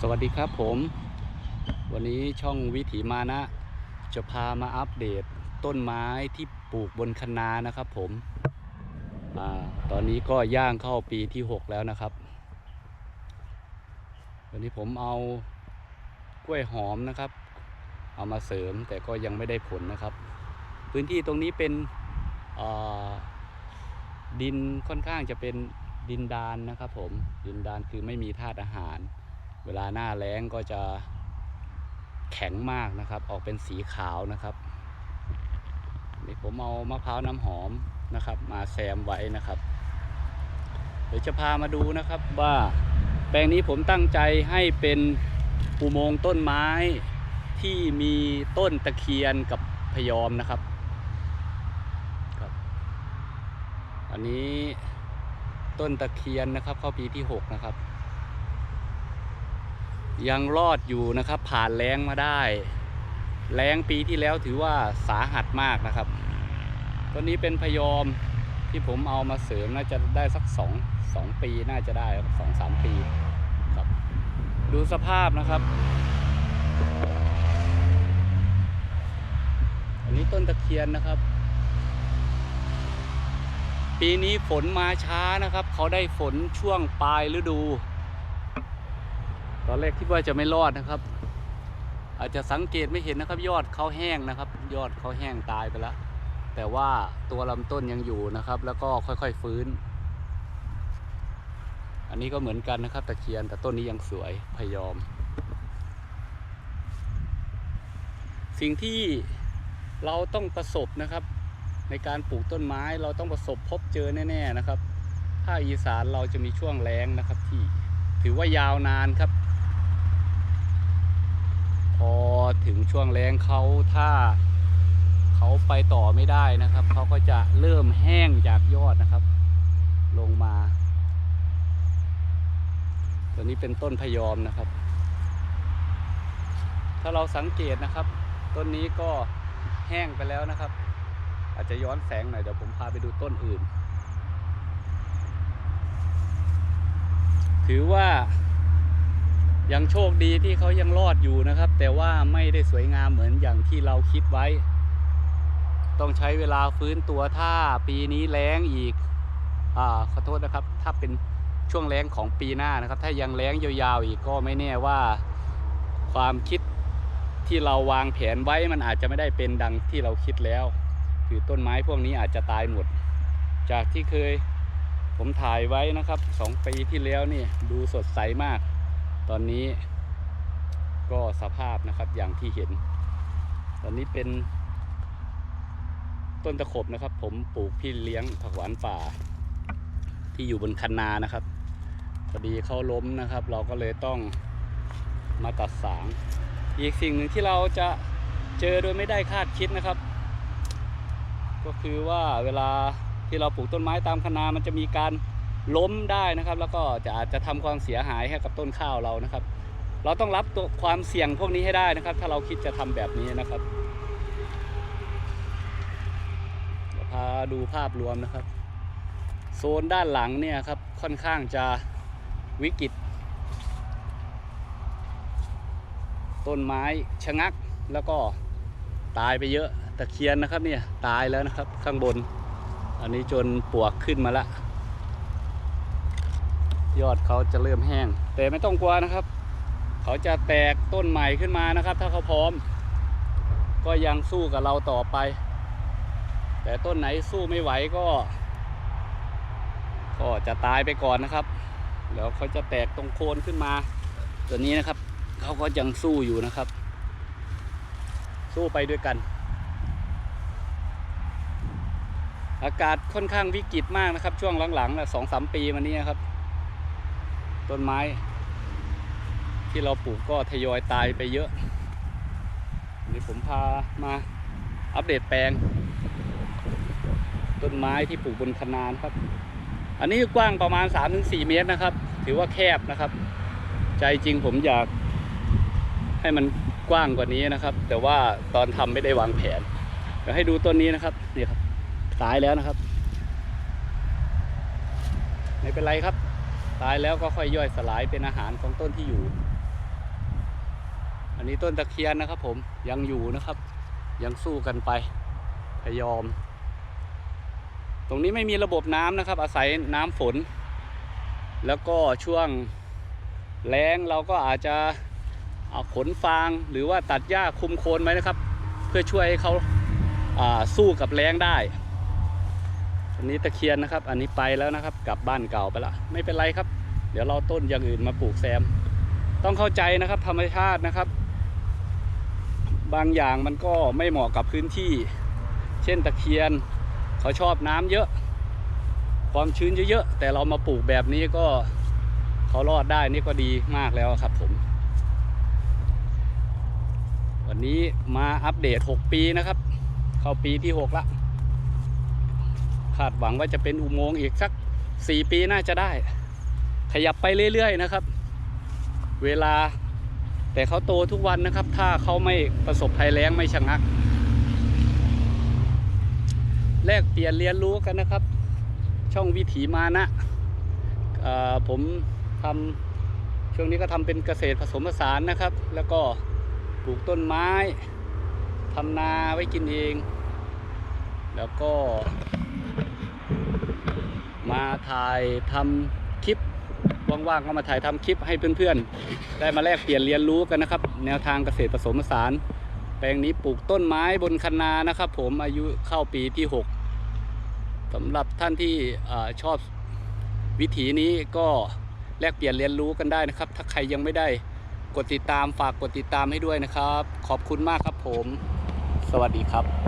สวัสดีครับผม วันนี้ช่องวิถีมานะ จะพามาอัปเดตต้นไม้ที่ปลูกบนคะนานะครับผมอตอนนี้ก็ย่างเข้าปีที่ 6 แล้วนะครับ วันนี้ผมเอากล้วยหอมนะครับ เอามาเสริมแต่ก็ยังไม่ได้ผลนะครับ พื้นที่ตรงนี้เป็นดินค่อนข้างจะเป็นดินดานนะครับผมดินดานคือไม่มีธาตุอาหาร เวลาหน้าแล้งก็จะแข็งมากนะครับ ออกเป็นสีขาวนะครับนี่ผมเอามะพร้าวน้ำหอมนะครับ มาแซมไว้นะครับเดี๋ยวจะพามาดูนะครับว่าแปลงนี้ผมตั้งใจให้เป็นอุโมงค์ต้นไม้ที่มีต้นตะเคียนกับพยอมนะครับครับ อันนี้ต้นตะเคียนนะครับ เข้าปีที่ 6 นะครับ ยังรอดอยู่นะครับ ผ่านแรงมาได้ แรงปีที่แล้วถือว่าสาหัสมากนะครับต้นนี้เป็นพยอมที่ผมเอามาเสริมน่าจะได้สักสองสองปีน่าจะได้สองสามปีครับ ดูสภาพนะครับ อันนี้ต้นตะเคียนนะครับ ปีนี้ฝนมาช้านะครับ เขาได้ฝนช่วงปลายฤดู ตอนแรกคิดว่าจะไม่รอดนะครับ อาจจะสังเกตไม่เห็นนะครับ ยอดเขาแห้งนะครับ ยอดเขาแห้งตายไปแล้ว แต่ว่าตัวลำต้นยังอยู่นะครับ แล้วก็ค่อยๆฟื้น อันนี้ก็เหมือนกันนะครับ ตะเคียนแต่ต้นนี้ยังสวยพยอม สิ่งที่เราต้องประสบนะครับ ในการปลูกต้นไม้เราต้องประสบพบเจอแน่ ๆนะครับภาคอีสานเราจะมีช่วงแล้งนะครับที่ถือว่ายาวนานครับ พอถึงช่วงแรงเขาถ้าเขาไปต่อไม่ได้นะครับ เขาก็จะเริ่มแห้งจากยอดนะครับ ลงมา ตัวนี้เป็นต้นพยอมนะครับ ถ้าเราสังเกตนะครับ ต้นนี้ก็แห้งไปแล้วนะครับ อาจจะย้อนแสงหน่อยเดี๋ยวผมพาไปดูต้นอื่น ถือว่า ยังโชคดีที่เขายังรอดอยู่นะครับ แต่ว่าไม่ได้สวยงามเหมือนอย่างที่เราคิดไว้ ต้องใช้เวลาฟื้นตัวถ้าปีนี้แล้งอีกอ่าขอโทษนะครับ ถ้าเป็นช่วงแล้งของปีหน้านะครับ ถ้ายังแล้งยาวๆอีกก็ไม่แน่ว่าความคิดที่เราวางแผนไว้มันอาจจะไม่ได้เป็นดังที่เราคิดแล้ว คือต้นไม้พวกนี้อาจจะตายหมด จากที่เคยผมถ่ายไว้นะครับสองปีที่แล้วนี่ดูสดใสมาก ตอนนี้ก็สภาพนะครับอย่างที่เห็น ตอนนี้เป็นต้นตะขบนะครับ ผมปลูกพี่เลี้ยงผักหวานป่า ที่อยู่บนคันนานะครับพอดีเขาล้มนะครับ เราก็เลยต้องมาตัดสาง อีกสิ่งหนึ่งที่เราจะเจอโดยไม่ได้คาดคิดนะครับ ก็คือว่าเวลาที่เราปลูกต้นไม้ตามคะนามันจะมีการ ล้มได้นะครับ แล้วก็จะอาจจะทำความเสียหายให้กับต้นข้าวเรานะครับ เราต้องรับตัวความเสี่ยงพวกนี้ให้ได้นะครับ ถ้าเราคิดจะทำแบบนี้นะครับพาดูภาพรวมนะครับ โซนด้านหลังเนี่ยครับค่อนข้างจะวิกฤต ต้นไม้ชะงักแล้วก็ตายไปเยอะตะเคียนนะครับเนี่ยตายแล้วนะครับข้างบน อันนี้จนปวกขึ้นมาละ ยอดเขาจะเริ่มแห้ง แต่ไม่ต้องกลัวนะครับ เขาจะแตกต้นใหม่ขึ้นมานะครับ ถ้าเขาพร้อม ก็ยังสู้กับเราต่อไป แต่ต้นไหนสู้ไม่ไหวก็ ก็จะตายไปก่อนนะครับ แล้วเขาจะแตกตรงโคนขึ้นมา ตัวนี้นะครับ เขาก็ยังสู้อยู่นะครับ สู้ไปด้วยกันอากาศค่อนข้างวิกฤตมากนะครับ ช่วงหลังๆนะสองสามปีมานี้ครับ ต้นไม้ ที่เราปลูกก็ทยอยตายไปเยอะนี่ผมพามาอัปเดตแปลง ต้นไม้ที่ปลูกบนคะนานครับ อันนี้กว้างประมาณ 3-4 เมตรนะครับ ถือว่าแคบนะครับ ใจจริงผมอยาก ให้มันกว้างกว่านี้นะครับ แต่ว่าตอนทำไม่ได้วางแผนเดี๋ยวให้ดูต้นนี้นะครับนี่ครับตายแล้วนะครับ ไม่เป็นไรครับ ตายแล้วก็ค่อยย่อยสลายเป็นอาหารของต้นที่อยู่ อันนี้ต้นตะเคียนนะครับ ผมยังอยู่นะครับ ยังสู้กันไปพยอม ตรงนี้ไม่มีระบบน้ำนะครับ อาศัยน้ำฝน แล้วก็ช่วงแล้งเราก็อาจจะเอาขนฟางหรือว่าตัดหญ้าคุมโคนไว้นะครับ เพื่อช่วยให้เขาาสู้กับแล้งได้ อันนี้ตะเคียนนะครับ อันนี้ไปแล้วนะครับ กลับบ้านเก่าไปละไม่เป็นไรครับ เดี๋ยวเราต้นอย่างอื่นมาปลูกแซม ต้องเข้าใจนะครับ ธรรมชาตินะครับ บางอย่างมันก็ไม่เหมาะกับพื้นที่ เช่นตะเคียนเขาชอบน้ำเยอะ ความชื้นเยอะๆแต่เรามาปลูกแบบนี้ก็เขารอดได้นี่ก็ดีมากแล้วครับผมวันนี้มาอัปเดต 6 ปีนะครับ เข้าปีที่ 6 ละ คาดหวังว่าจะเป็นอุโมงค์อีกสัก 4 ปีน่าจะได้ ขยับไปเรื่อยๆนะครับ เวลาแต่เขาโตทุกวันนะครับ ถ้าเขาไม่ประสบภัยแล้งไม่ชะงัก แลกเปลี่ยนเรียนรู้กันนะครับ ช่องวิถีมานะผมทำช่วงนี้ก็ทำเป็นเกษตรผสมผสานนะครับ แล้วก็ปลูกต้นไม้ทำนาไว้กินเอง แล้วก็ มาถ่ายทำคลิปว่างๆก็มาถ่ายทำคลิปให้เพื่อนๆ ได้มาแลกเปลี่ยนเรียนรู้กันนะครับ แนวทางเกษตรผสมผสาน แปลงนี้ปลูกต้นไม้บนคันนานะครับ ผมอายุเข้าปีที่ 6สำหรับท่านที่อชอบวิถีนี้ก็แลกเปลี่ยนเรียนรู้กันได้นะครับ ถ้าใครยังไม่ได้กดติดตามฝากกดติดตามให้ด้วยนะครับ ขอบคุณมากครับผม สวัสดีครับ